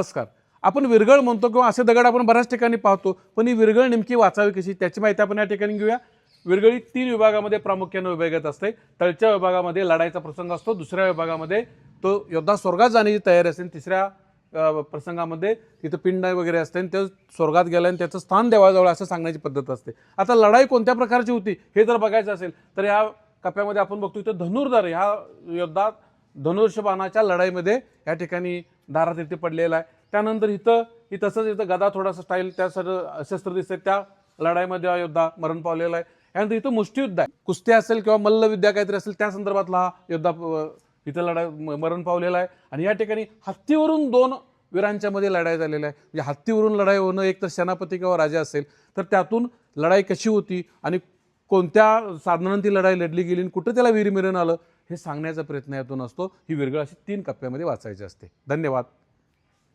नमस्कार. आपण विरगळ म्हणतो किंवा असे दगड आपण बऱ्याच ठिकाणी पाहतो पण ही विरगळ नेमकी वाचावी कशी? त्याची माहिती आपण या ठिकाणी घेऊया. विरगळी तीन विभागामध्ये प्रामुख्याने विभागात असते. तळच्या विभागामध्ये लढाईचा प्रसंग असतो. दुसऱ्या विभागामध्ये तो योद्धा स्वर्गात जाण्याची तयारी असते. तिसऱ्या प्रसंगामध्ये तिथं पिंड वगैरे असते. आणि ते स्वर्गात गेलं आणि त्याचं स्थान देवाजवळ असं सांगण्याची पद्धत असते. आता लढाई कोणत्या प्रकारची होती हे जर बघायचं असेल तर ह्या कप्प्यामध्ये आपण बघतो इथं धनुर्धर ह्या योद्धा धनुष्यबाणाच्या लढाईमध्ये या ठिकाणी दारात इथे पडलेला आहे. त्यानंतर इथं ही तसंच इथं गदा थोडासा स्टाईल त्या सर शस्त्र दिसते त्या लढाईमध्ये हा योद्धा मरण पावलेला आहे. यानंतर इथं मुष्टियुद्ध आहे. कुस्ती असेल किंवा मल्लविद्या काहीतरी असेल त्या संदर्भातला हा योद्धा इथं लढाई म- मरण पावलेला आहे. आणि या ठिकाणी हत्तीवरून दोन वीरांच्या मध्ये लढाई झालेली आहे. म्हणजे हत्तीवरून लढाई होणं एक तर सेनापती किंवा राजा असेल तर त्यातून लढाई कशी होती आणि कोणत्या साधनांनी ती लढाई लढली गेली आणि कुठं त्याला वीरमिरण आलं हे सांगण्याचा प्रयत्न यातून असतो. ही विरगळ अशी तीन कप्प्यामध्ये वाचायची असते. धन्यवाद.